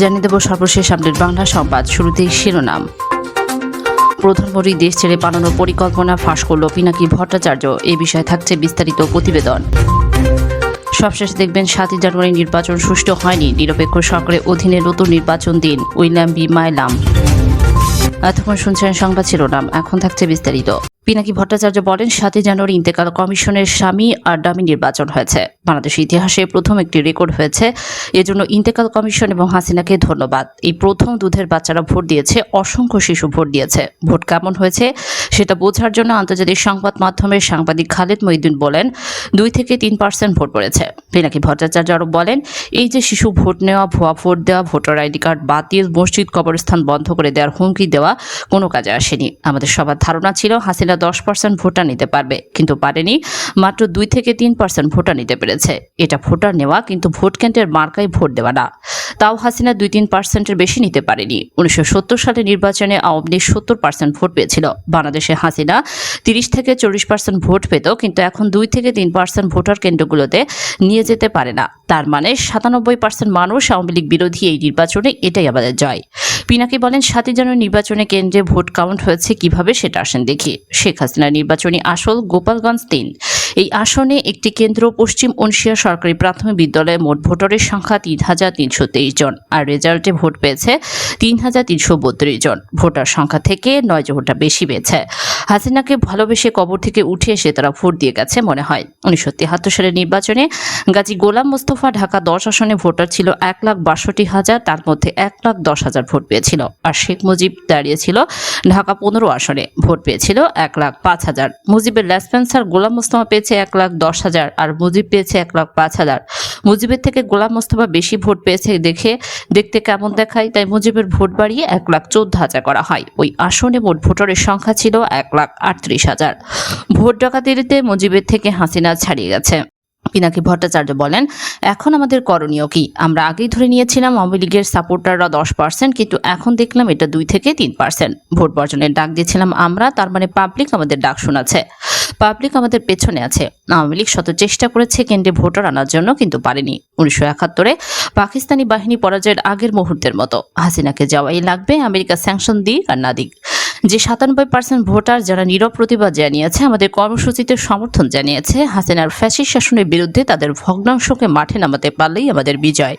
জানিয়ে দেব সর্বশেষ আপডেট বাংলা সংবাদ শুরুতেই শিরোনাম। প্রধানমন্ত্রী দেশ ছেড়ে পালানোর পরিকল্পনা ফাঁস করল পিনাকি ভট্টাচার্য। এ বিষয়ে থাকছে বিস্তারিত প্রতিবেদন। সবশেষ দেখবেন সাতই জানুয়ারি নির্বাচন সুষ্ঠু হয়নি। নিরপেক্ষ সরকারের অধীনে নতুন নির্বাচন দিন। William B Milam. এতক্ষণ শুনছেন সংবাদ শিরোনাম। এখন থাকছে বিস্তারিত। পিনাকি ভট্টাচার্য বলেন, সাতই জানুয়ারি ইন্তেকাল কমিশনের স্বামী আর ডামি নির্বাচন হয়েছে। বাংলাদেশের ইতিহাসে প্রথম একটি রেকর্ড হয়েছে। এজন্য ইন্তেকাল কমিশন এবং হাসিনাকে ধন্যবাদ। এই প্রথম দুধের বাচ্চারা ভোট দিয়েছে, অসংখ্য শিশু ভোট দিয়েছে। ভোট কেমন হয়েছে সেটা বোঝার জন্য আন্তর্জাতিক সংবাদ মাধ্যমের সাংবাদিক খালেদ মহিউদ্দিন বলেন, দুই থেকে তিন পার্সেন্ট ভোট পড়েছে। পিনাকি ভট্টাচার্য আরও বলেন, এই যে শিশু ভোট নেওয়া, ভুয়া ভোট দেওয়া, ভোটার আইডি কার্ড বাতিল, মসজিদ কবরস্থান বন্ধ করে দেওয়ার হুমকি দেওয়া কোনো কাজে আসেনি। আমাদের সবার ধারণা ছিল, হাসিনা দশ পার্সেন্ট ভোটার নিতে পারবে, কিন্তু পারেনি। মাত্র দুই থেকে তিন পার্সেন্ট ভোটার নিতে পেরেছে। এটা ভোটার নেওয়া কিন্তু ভোট কেন্দ্রের মার্কায় ভোট দেওয়া না। তাও হাসিনা দুই তিন পার্সেন্টের বেশি নিতে পারেনি। উনিশশো সত্তর সালে নির্বাচনে আওয়ামী লীগ সত্তর পার্সেন্ট ভোট পেয়েছিল। বাংলাদেশে হাসিনা তিরিশ থেকে চল্লিশ পার্সেন্ট ভোট পেত, কিন্তু এখন দুই থেকে তিন পার্সেন্ট ভোটার কেন্দ্রগুলোতে নিয়ে যেতে পারে না। তার মানে সাতানব্বই পার্সেন্ট মানুষ আওয়ামী লীগ বিরোধী এই নির্বাচনে এটাই আমাদের জয়। পিনাকি বলেন, সাতই জানুয়ারি নির্বাচনে কেন্দ্রে ভোট কাউন্ট হয়েছে কীভাবে সেটা আসেন দেখি। শেখ হাসিনার নির্বাচনী আসল গোপালগঞ্জ তিন। এই আসনে একটি কেন্দ্র পশ্চিম ওনশিয়া সরকারি প্রাথমিক বিদ্যালয়ে মোট ভোটারের সংখ্যা তিন হাজার তিনশো তেইশ জন, আর রেজাল্টে ভোট পেয়েছে তিন হাজার তিনশো বত্রিশ জন। ভোটার সংখ্যা থেকে নয় জন ভোটার বেশি পেয়েছে। হাসিনাকে ভালোবেসে কবর থেকে উঠে এসে তারা ভোট দিয়ে গেছে মনে হয়। উনিশশো তিয়াত্তর সালের নির্বাচনে গাজী গোলাম মোস্তফা ঢাকা দশ আসনে ভোটার ছিল এক লাখ বাষট্টি হাজার, তার মধ্যে এক লাখ দশ হাজার ভোট পেয়েছিল। আর শেখ মুজিব দাঁড়িয়েছিল ঢাকা পনেরো আসনে, ভোট পেয়েছিল এক লাখ পাঁচ হাজার। মুজিবের ল্যাসপেন্সার গোলাম মোস্তফা পেয়েছে এক লাখ দশ হাজার আর মুজিব পেয়েছে এক লাখ পাঁচ হাজার। মুজিবের থেকে গোলাম মোস্তফা বেশি ভোট পেয়েছে দেখে, দেখতে কেমন দেখায়, তাই মুজিবের ভোট বাড়িয়ে এক লাখ চোদ্দ হাজার করা হয়। ওই আসনে মোট ভোটারের সংখ্যা ছিল এক লাখ আটত্রিশ হাজার। ভোট ডাকাতিতে মুজিবের থেকে হাসিনা ছাড়িয়ে গেছে। পিনাকি ভট্টাচার্য বলেন, এখন আমাদের করণীয় কি? আমরা আগেই ধরে নিয়েছিলাম আওয়ামী লীগের সাপোর্টাররা দশ পার্সেন্ট, কিন্তু এখন দেখলাম এটা দুই থেকে তিন পার্সেন্ট। ভোট বর্জনের ডাক দিয়েছিলাম আমরা, তার মানে পাবলিক আমাদের ডাক শোনাচ্ছে। পাবলিক আমাদের পেছনে আছে। আওয়ামী লীগ শত চেষ্টা করেছে কেন্দ্রে ভোটার আনার জন্য, কিন্তু পারেনি। উনিশশো একাত্তরে পাকিস্তানি বাহিনী পরাজয়ের আগের মুহূর্তের মতো। হাসিনাকে যাওয়াই লাগবে আমেরিকা স্যাংশন দিক আর না দিক। যে সাতানব্বই পার্সেন্ট ভোটার যারা নীরব প্রতিবাদ জানিয়েছে, আমাদের কর্মসূচিতে সমর্থন জানিয়েছে, হাসিনার ফ্যাসিস্ট শাসনের বিরুদ্ধে তাদের ভগ্নাংশকে মাঠে নামাতে পারলেই আমাদের বিজয়।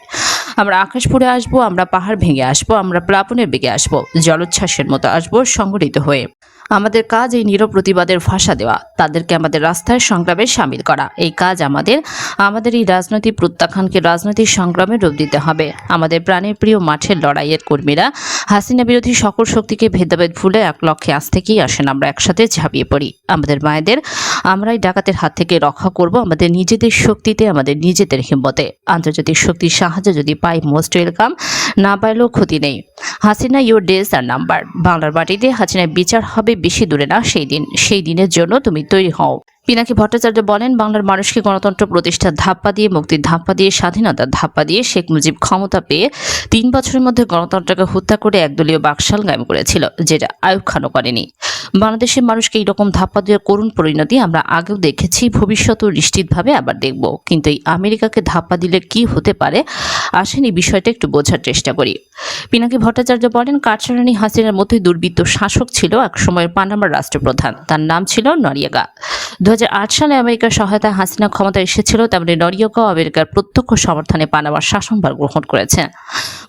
আমরা আকাশ পুড়ে আসব, আমরা পাহাড় ভেঙে আসব, আমরা প্লাবনের বেগে আসব, জলোচ্ছ্বাসের মতো আসব সংগঠিত হয়ে। আমাদের কাজ এই নীরব প্রতিবাদের ভাষা দেওয়া, তাদেরকে আমাদের রাস্তায় সংগ্রামে সামিল করা। এই কাজ আমাদের আমাদের এই রাজনৈতিক প্রত্যাখ্যানকে রাজনৈতিক সংগ্রামে রূপ দিতে হবে। আমাদের প্রাণের প্রিয় মাঠের লড়াইয়ের কর্মীরা, হাসিনা বিরোধী সকল শক্তিকে ভেদাভেদ ভুলে এক লক্ষ্যে আজ থেকেই আসেন, আমরা একসাথে ঝাঁপিয়ে পড়ি। আমাদের মায়েদের, আমরাই ডাকাতের হাত থেকে রক্ষা করব আমাদের নিজেদের শক্তিতে, আমাদের নিজেদের হিম্মতে। আন্তর্জাতিক শক্তির সাহায্য যদি পাই, মোস্ট ওয়েলকাম। না পাইলেও ক্ষতি নেই। Hasina your days are number বাংলার মাটিতে হাসিনার বিচার হবে বেশি দূরে না, সেই দিন, সেই দিনের জন্য তুমি তৈরি হও। পিনাকি ভট্টাচার্য বলেন, বাংলার মানুষকে গণতন্ত্র প্রতিষ্ঠার ধাপ্পা দিয়ে, মুক্তির ধাপ্পা দিয়ে, স্বাধীনতার ধাপ্পা দিয়ে শেখ মুজিব ক্ষমতা পেয়ে তিন বছরের মধ্যে গণতন্ত্রকে হত্যা করে একদলীয় বাকশাল গায়েম করেছিল, যেটা আয়ুব খানও করেনি। বাংলাদেশের মানুষকে এইরকম ধাপ্পা দিয়ে করুণ পরিণতি আমরা আগেও দেখেছি, ভবিষ্যতেও নিশ্চিতভাবে আবার দেখব। কিন্তু এই আমেরিকাকে ধাপ্পা দিলে কি হতে পারে আসেন, এই বিষয়টা একটু বোঝার চেষ্টা করি। পিনাকি ভট্টাচার্য বলেন কাটসারানি হাসিনার মতোই দুর্বৃত্ত শাসক ছিল এক সময়ের পানামার রাষ্ট্রপ্রধান। তার নাম ছিল নরিয়াগা দু সালে আমেরিকার সহায়তায় হাসিনা ক্ষমতা এসেছিল, তেমনি নরিয়াগাও আমেরিকার প্রত্যক্ষ সমর্থনে পানামার শাসনভার গ্রহণ করেছে।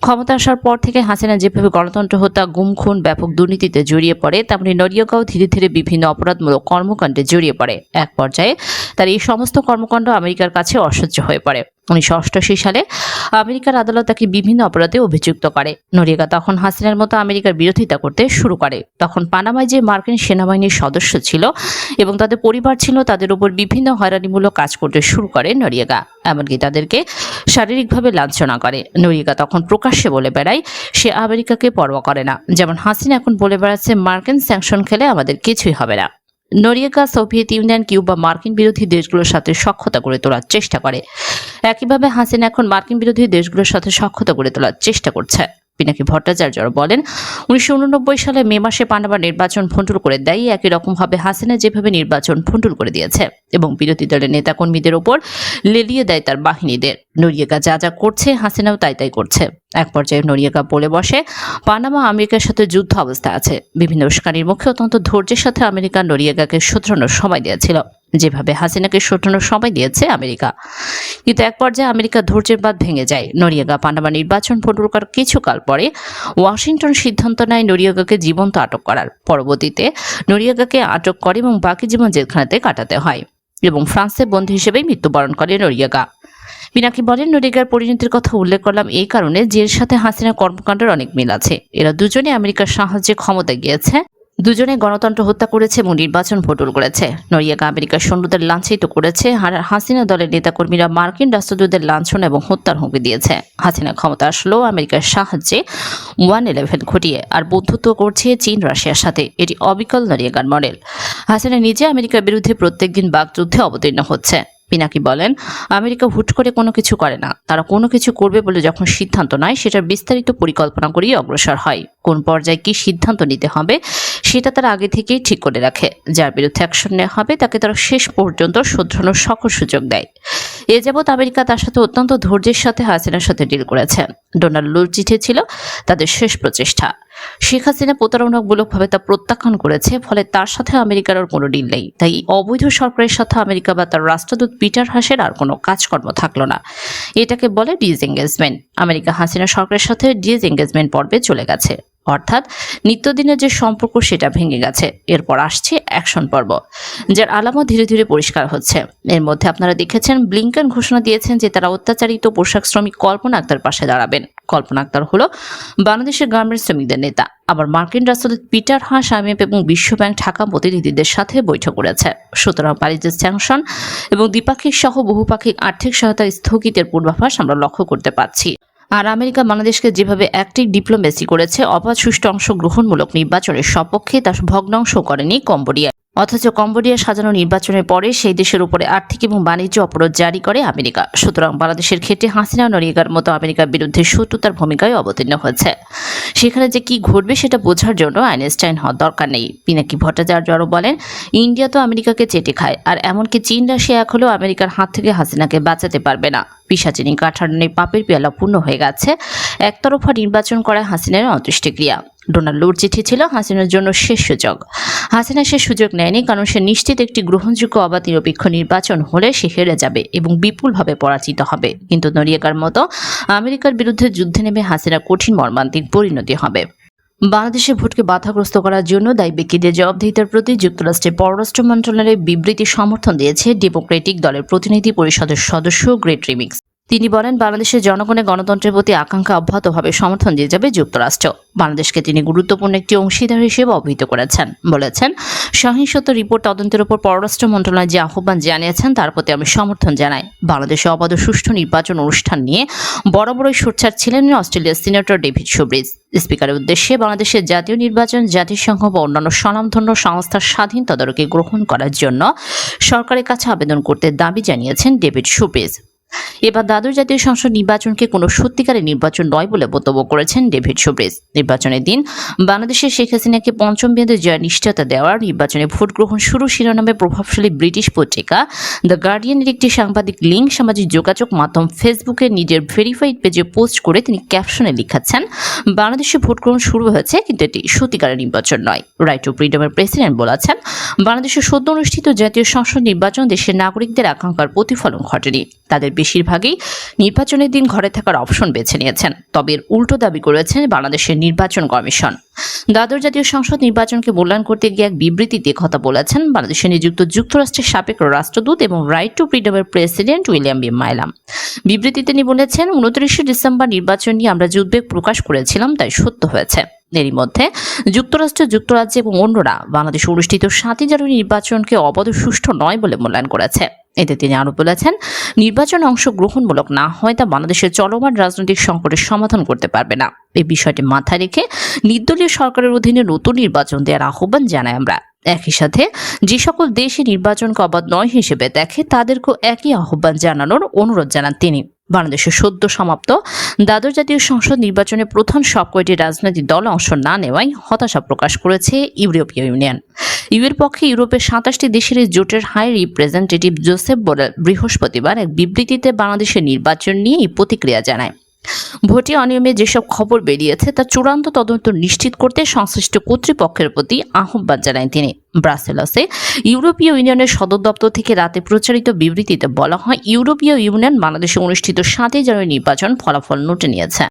ক্ষমতা আসার পর থেকে হাসিনা যেভাবে গণতন্ত্র হত্যা গুম খুন ব্যাপক দুর্নীতিতে জড়িয়ে পড়ে, তেমনি নরিয়াগাও ধীরে ধীরে বিভিন্ন অপরাধমূলক কর্মকাণ্ডে জড়িয়ে পড়ে। এক পর্যায়ে তার এই সমস্ত কর্মকাণ্ড আমেরিকার কাছে অসহ্য হয়ে পড়ে। উনিশশো অষ্টাশি সালে আমেরিকার আদালত তাকে বিভিন্ন অপরাধে অভিযুক্ত করে। নরিয়াগা তখন হাসিনার মতো আমেরিকার বিরোধিতা করতে শুরু করে। তখন পানামায় যে মার্কিন সেনাবাহিনীর সদস্য ছিল এবং তাদের পরিবার ছিল, তাদের উপর বিভিন্ন হয়রানিমূলক কাজ করতে শুরু করে নরিয়াগা এমনকি তাদেরকে শারীরিকভাবে লাঞ্ছনা করে। নরিয়াগা তখন প্রকাশ্যে বলে বেড়ায়, সে আমেরিকাকে পরোয়া করে না। যেমন হাসিনা এখন বলে বেড়াচ্ছে, মার্কিন স্যাংশন খেলে আমাদের কিছুই হবে না। নরিয়াগা সোভিয়েত ইউনিয়ন কিউবা মার্কিন বিরোধী দেশগুলোর সাথে সক্ষতা গড়ে তোলার চেষ্টা করে। একইভাবে হাসিনা এখন মার্কিন বিরোধী দেশগুলোর সাথে সক্ষতা গড়ে তোলার চেষ্টা করছে। পিনাকি ভট্টাচার্য বলেন, উনিশশো উননব্বই সালে মে মাসে পানামা নির্বাচন ভণ্ডুল করে দেয়। একই রকমভাবে হাসিনা যেভাবে নির্বাচন ভণ্ডুল করে দিয়েছে এবং বিরোধী দলের নেতাকর্মীদের ওপর লেলিয়ে দেয় তার বাহিনীদের। নরিয়েকা যা যা করছে, হাসিনাও তাই তাই করছে। এক পর্যায়ে নরিয়েকা বলে বসে, পানামা আমেরিকার সাথে যুদ্ধ অবস্থা আছে। বিভিন্ন উস্কানির মুখে অত্যন্ত ধৈর্যের সাথে আমেরিকা নরিয়েকাকে শোধরানোর সময় দিয়েছিল যেভাবে হাসিনাকে শোধরানোর সময় দিয়েছে আমেরিকা। কিন্তু এক পর্যায়ে আমেরিকা ধৈর্যের বাদ ভেঙে যায়। নরিয়াগা পানামা নির্বাচন ভণ্ডুলকার কিছুকাল পরে ওয়াশিংটন সিদ্ধান্ত নেয় নরিয়াগাকে জীবন্ত আটক করার। পরবর্তীতে নরিয়াগাকে আটক করে এবং বাকি জীবন জেলখানাতে কাটাতে হয় এবং ফ্রান্সে বন্দী হিসেবেই মৃত্যুবরণ করে নরিয়াগা পিনাকি বলেন নরিগার পরিণতির কথা উল্লেখ করলাম এই কারণে যে সাথে হাসিনা কর্মকাণ্ডের অনেক মিল আছে। এরা দুজনে আমেরিকার সাহায্যে ক্ষমতায় গিয়েছে। দুজনে গণতন্ত্র হত্যা করেছে এবং নির্বাচন ভোটল করেছে। নরিয়াকা আমেরিকার সৈন্যদের লাঞ্ছিত করেছে। আর হাসিনা দলের নেতাকর্মীরা মার্কিন রাষ্ট্রদূতদের লাঞ্ছন এবং হত্যার হুমকি দিয়েছে। হাসিনা ক্ষমতা আসলেও আমেরিকার সাহায্যে ওয়ান ইলেভেন ঘটিয়ে আর বন্ধুত্ব করছে চীন, রাশিয়ার সাথে। এটি অবিকল নরিয়াকার মডেল। হাসিনা নিজে আমেরিকার বিরুদ্ধে প্রত্যেকদিন বাকযুদ্ধে অবতীর্ণ হচ্ছে। পিনাকি বলেন, আমেরিকা হুট করে কোনো কিছু করে না। তারা কোনো কিছু করবে বলে যখন সিদ্ধান্ত নেয়, সেটার বিস্তারিত পরিকল্পনা করেই অগ্রসর হয়। কোন পর্যায়ে কি সিদ্ধান্ত নিতে হবে, সেটা তারা আগে থেকেই ঠিক করে রাখে। যার বিরুদ্ধে অ্যাকশন নেওয়া হবে, তাকে তারা শেষ পর্যন্ত শোধরানোর সকল সুযোগ দেয়। এ যাবৎ আমেরিকা তার সাথে অত্যন্ত ধৈর্যের সাথে হাসিনার সাথে ডিল করেছে। ডোনাল্ড লুর চিঠি ছিল তাদের শেষ প্রচেষ্টা। শেখ হাসিনা প্রতারণামূলকভাবে তা প্রত্যাখ্যান করেছে, ফলে তার সাথে আমেরিকার কোনো ডিল নেই। তাই অবৈধ সরকারের সাথে আমেরিকা বা তার রাষ্ট্রদূত পিটার হাসের আর কোনো কাজকর্ম থাকল না। এটাকে বলে ডিসএঙ্গেজমেন্ট আমেরিকা হাসিনা সরকারের সাথে ডিসএঙ্গেজমেন্ট পর্বে চলে গেছে। অর্থাৎ নিত্যদিনের যে সম্পর্ক, সেটা ভেঙে গেছে। এরপর আসছে অ্যাকশন পর্ব, যার আলামত ধীরে ধীরে পরিষ্কার হচ্ছে। এর মধ্যে আপনারা দেখেছেন, ব্লিংকন ঘোষণা দিয়েছেন যে তারা অত্যাচারিত পোশাক শ্রমিক কল্পনা আক্তার পাশে দাঁড়াবেন। কল্পনা আক্তার হলো বাংলাদেশের গার্মেন্টস শ্রমিকদের নেতা। আবার মার্কিন রাষ্ট্রদূত পিটার হাস আইএমএফ এবং বিশ্বব্যাংক ঢাকা প্রতিনিধিদের সাথে বৈঠক করেছে। সুতরাং প্যারিসের স্যাংশন এবং দ্বিপাক্ষিক সহ বহুপাক্ষিক আর্থিক সহায়তা স্থগিতের পূর্বাভাস আমরা লক্ষ্য করতে পারছি। আর আমেরিকা বাংলাদেশকে যেভাবে অ্যাক্টিভ ডিপ্লোমেসি করেছে, অবাধ সুষ্ঠু অংশগ্রহণমূলক নির্বাচনের সপক্ষে তা ভগ্নাংশ করেনি কম্বোডিয়া। অথচ কম্বোডিয়া সাজানো নির্বাচনের পরে সেই দেশের উপরে আর্থিক এবং বাণিজ্য অবরোধ জারি করে আমেরিকা। সুতরাং বাংলাদেশের ক্ষেত্রে হাসিনা নরিগার মতো আমেরিকার বিরুদ্ধে শত্রুতার ভূমিকায় অবতীর্ণ হয়েছে। সেখানে যে কি ঘটবে সেটা বোঝার জন্য আইনস্টাইন হওয়ার দরকার নেই। পিনাকি ভট্টাচার্য আরও বলেন, ইন্ডিয়া তো আমেরিকাকে চেটে খায়, আর এমনকি চীন, রাশিয়া এক হলেও আমেরিকার হাত থেকে হাসিনাকে বাঁচাতে পারবে না। পিসাচিনী কাঠারণে পাপের পেয়ালা পূর্ণ হয়ে গেছে। একতরফা নির্বাচন করা হাসিনের অন্ত্যেষ্টিক্রিয়া ডোনাল্ড লুর চিঠি ছিল হাসিনার জন্য শেষ সুযোগ। হাসিনা সে সুযোগ নেয়নি কারণ সে নিশ্চিত একটি গ্রহণযোগ্য অবাধ নিরপেক্ষ নির্বাচন হলে সে হেরে যাবে এবং বিপুলভাবে পরাজিত হবে। কিন্তু নরিয়াকার মতো আমেরিকার বিরুদ্ধে যুদ্ধে নেমে হাসিনা কঠিন মর্মান্তিক পরিণতি হবে। বাংলাদেশের ভোটকে বাধাগ্রস্ত করার জন্য দায়ী ব্যক্তিদের জবাবদিহিতার প্রতি যুক্তরাষ্ট্রের পররাষ্ট্র মন্ত্রণালয়ের বিবৃতি সমর্থন দিয়েছে ডেমোক্রেটিক দলের প্রতিনিধি পরিষদের সদস্য গ্রেট রিমিক্স। তিনি বলেন, বাংলাদেশের জনগণের গণতন্ত্রের প্রতি আকাঙ্ক্ষা অব্যাহতভাবে সমর্থন দিয়ে যাবে যুক্তরাষ্ট্র। বাংলাদেশকে তিনি গুরুত্বপূর্ণ একটি অংশীদার হিসেবে অভিহিত করেছেন। বলেছেন, সহিংসত রিপোর্ট তদন্তের উপর পররাষ্ট্র মন্ত্রণালয় যে আহ্বান জানিয়েছেন, তার প্রতি আমি সমর্থন জানাই। বাংলাদেশে অবাধ সুষ্ঠু নির্বাচন অনুষ্ঠান নিয়ে বড় বড় সোচ্চার ছিলেন অস্ট্রেলিয়ার সিনেটর ডেভিড সুব্রিজ। স্পিকারের উদ্দেশ্যে বাংলাদেশের জাতীয় নির্বাচন, জাতিসংঘ বা অন্যান্য স্বনামধন্য সংস্থার স্বাধীন তদারকি গ্রহণ করার জন্য সরকারের কাছে আবেদন করতে দাবি জানিয়েছেন ডেভিড সুব্রিজ। এবার দ্বাদশ জাতীয় সংসদ নির্বাচনকে কোনো সত্যিকারের নির্বাচন নয় বলে মন্তব্য করেছেন ডেভিড সুব্রিজ নির্বাচনের দিন বাংলাদেশের শেখ হাসিনাকে পঞ্চম বিন্দু জয় নিশ্চয়তা দেওয়ার নির্বাচনে ভোট গ্রহণ শুরু শিরোনামে প্রভাবশালী ব্রিটিশ পত্রিকা দ্য গার্ডিয়ানের একটি সাংবাদিক লিঙ্ক সামাজিক যোগাযোগ মাধ্যম ফেসবুকে নিজের ভেরিফাইড পেজে পোস্ট করে তিনি ক্যাপশনে লিখাচ্ছেন বাংলাদেশে ভোট গ্রহণ শুরু হয়েছে, কিন্তু এটি সত্যিকারের নির্বাচন নয়। রাইট টু ফ্রিডমের প্রেসিডেন্ট বলেছেন, বাংলাদেশে সদ্য অনুষ্ঠিত জাতীয় সংসদ নির্বাচন দেশের নাগরিকদের আকাঙ্ক্ষার প্রতিফলন ঘটেনি। তাদের বেশিরভাগই নির্বাচনের দিন ঘরে থাকার অপশন বেছে নিয়েছেন। তবে এর উল্টো দাবি করেছেন বাংলাদেশের নির্বাচন কমিশন। দ্বাদশ জাতীয় সংসদ নির্বাচনকে মূল্যায়ন করতে গিয়ে এক বিবৃতিতে কথা বলেছেন বাংলাদেশে নিযুক্ত যুক্তরাষ্ট্রের সাবেক রাষ্ট্রদূত এবং রাইট টু ফ্রিডমের প্রেসিডেন্ট উইলিয়াম বি মাইলাম বিবৃতিতে তিনি বলেছেন, উনত্রিশে ডিসেম্বর নির্বাচন নিয়ে আমরা যে উদ্বেগ প্রকাশ করেছিলাম, তাই সত্য হয়েছে। এরই মধ্যে যুক্তরাষ্ট্র, যুক্তরাজ্য এবং অন্যরা বাংলাদেশে অনুষ্ঠিত সাতই জানুয়ারি নির্বাচনকে অবাধ সুষ্ঠু নয় বলে মূল্যায়ন করেছে। এতে তিনি আরও বলেছেন, নির্বাচন অংশ গ্রহণমূলক না হয় তা বাংলাদেশের চলমান রাজনৈতিক সংকটের সমাধান করতে পারবে না। এই বিষয়টি মাথায় রেখে নির্দলীয় সরকারের অধীনে নতুন নির্বাচন দেওয়ার আহ্বান জানাই আমরা। একই সাথে যে সকল দেশে নির্বাচনকে অবাধ নয় হিসেবে দেখে তাদেরকেও একই আহ্বান জানানোর অনুরোধ জানান তিনি। বাংলাদেশের সদ্য সমাপ্ত। দ্বাদশ জাতীয় সংসদ নির্বাচনে প্রথম সব কয়টি রাজনৈতিক দল অংশ না নেওয়ায় হতাশা প্রকাশ করেছে ইউরোপীয় ইউনিয়ন। ইউএর পক্ষে ইউরোপের সাতাশটি দেশের জোটের হাই রিপ্রেজেন্টেটিভ জোসেফ বোরেল বৃহস্পতিবার এক বিবৃতিতে বাংলাদেশের নির্বাচন নিয়ে এই প্রতিক্রিয়া জানায়। ভোটে অনিয়মে যেসব খবর বেরিয়েছে, তা চূড়ান্ত তদন্ত নিশ্চিত করতে সংশ্লিষ্ট কর্তৃপক্ষের প্রতি আহ্বান জানায় তিনি। ব্রাসেলসে ইউরোপীয় ইউনিয়নের সদর দপ্তর থেকে রাতে প্রচারিত বিবৃতিতে বলা হয়, ইউরোপীয় ইউনিয়ন বাংলাদেশে অনুষ্ঠিত সাতই জানুয়ারি নির্বাচন ফলাফল নোটে নিয়েছে।